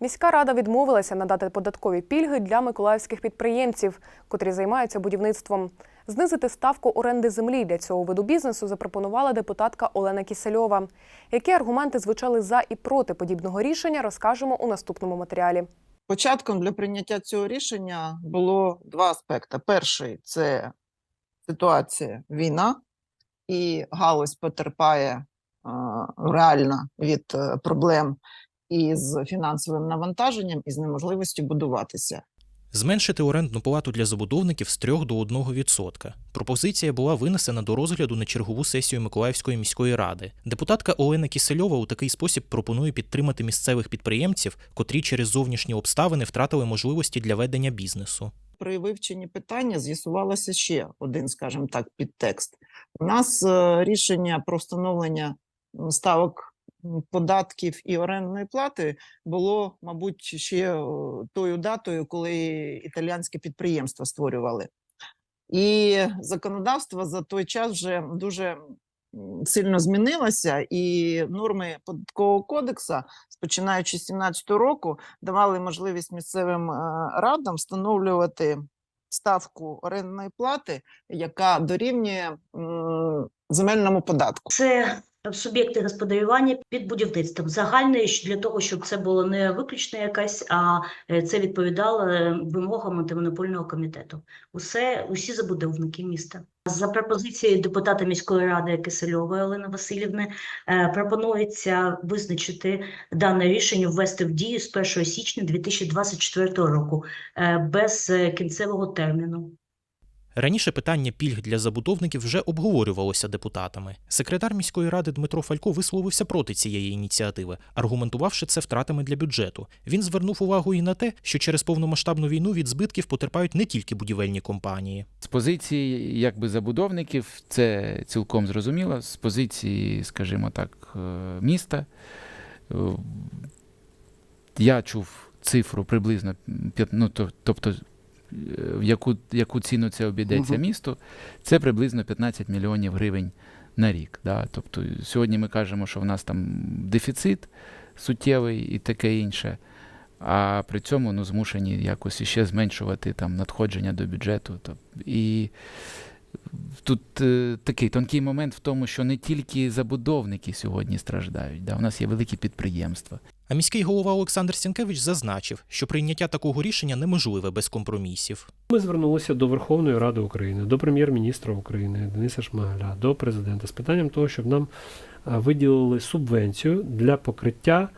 Міська рада відмовилася надати податкові пільги для миколаївських підприємців, котрі займаються будівництвом. Знизити ставку оренди землі для цього виду бізнесу запропонувала депутатка Олена Кісельова. Які аргументи звучали за і проти подібного рішення, розкажемо у наступному матеріалі. Початком для прийняття цього рішення було два аспекти. Перший це ситуація війна, і галузь потерпає реально від е, проблем із фінансовим навантаженням і з неможливістю будуватися. Зменшити орендну плату для забудовників з 3 до 1%. Пропозиція була винесена до розгляду на чергову сесію Миколаївської міської ради. Депутатка Олена Кісельова у такий спосіб пропонує підтримати місцевих підприємців, котрі через зовнішні обставини втратили можливості для ведення бізнесу. При вивченні питання з'ясувалося ще один, скажімо так, підтекст. У нас е, рішення про встановлення ставок податків і орендної плати було, мабуть, ще е, тою датою, коли італіянське підприємства створювали. І законодавство за той час вже дуже сильно змінилося, і норми податкового кодексу, починаючи з 2017 року, давали можливість місцевим е, радам встановлювати ставку орендної плати, яка дорівнює земельному податку. Це суб'єкти господарювання під будівництвом. Загальне для того, щоб це було не виключно якась, а е, це відповідало е, вимогам антимонопольного комітету. Усе, усі забудовники міста. За пропозицією депутата міської ради Кисельової Олени Васильівни е, пропонується визначити дане рішення ввести в дію з 1 січня 2024 року без кінцевого терміну. Раніше питання пільг для забудовників вже обговорювалося депутатами. Секретар міської ради Дмитро Фалько висловився проти цієї ініціативи, аргументувавши це втратами для бюджету. Він звернув увагу і на те, що через повномасштабну війну від збитків потерпають не тільки будівельні компанії. З позиції якби забудовників це цілком зрозуміло. З позиції, скажімо так, е, міста. е, Я чув цифру приблизно ну, тобто, в яку, яку ціну це обійдеться Мгм. місту, це приблизно 15 мільйонів гривень на рік. Да? Тобто сьогодні ми кажемо, що в нас там дефіцит суттєвий і таке інше. А при цьому ну, змушені якось іще зменшувати там надходження до бюджету. Тобто, і тут е, такий тонкий момент в тому, що не тільки забудовники сьогодні страждають. Да? У нас є великі підприємства. А міський голова Олександр Сінкевич зазначив, що прийняття такого рішення неможливе без компромісів. Ми звернулися до Верховної Ради України, до прем'єр-міністра України Дениса Шмигаля, до президента з питанням того, щоб нам е, виділили субвенцію для покриття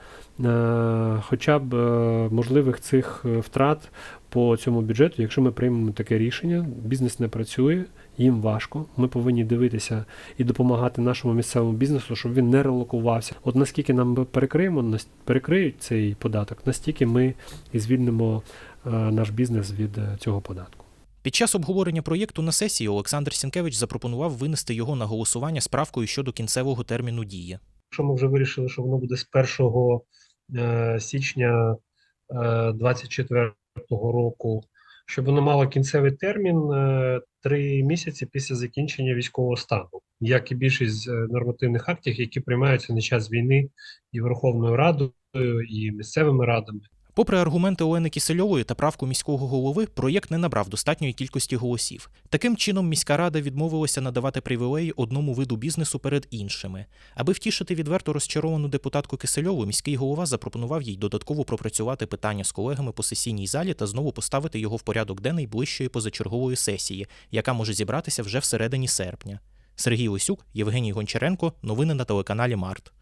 е, хоча б е, можливих цих е, втрат по цьому бюджету, якщо ми приймемо таке рішення, бізнес не працює, їм важко. Ми повинні дивитися і допомагати нашому місцевому бізнесу, щоб він не релокувався. От наскільки нам перекриємо, перекриють цей податок, настільки ми і звільнимо е, наш бізнес від е, цього податку. Під час обговорення проєкту на сесії Олександр Сінкевич запропонував винести його на голосування з правкою щодо кінцевого терміну дії. Якщо ми вже вирішили, що воно буде з 1 е, січня е, 24 року, щоб воно мало кінцевий термін е, три місяці після закінчення військового стану, як і більшість е, нормативних актів, які приймаються на час війни і Верховною Радою, і місцевими радами. Попри аргументи Олени Кісельової та правку міського голови, проєкт не набрав достатньої кількості голосів. Таким чином, міська рада відмовилася надавати привілеї одному виду бізнесу перед іншими. Аби втішити відверто розчаровану депутатку Кисельову, міський голова запропонував їй додатково пропрацювати питання з колегами по сесійній залі та знову поставити його в порядок денний ближчої позачергової сесії, яка може зібратися вже всередині серпня. Сергій Лисюк, Євгеній Гончаренко. Новини на телеканалі Март.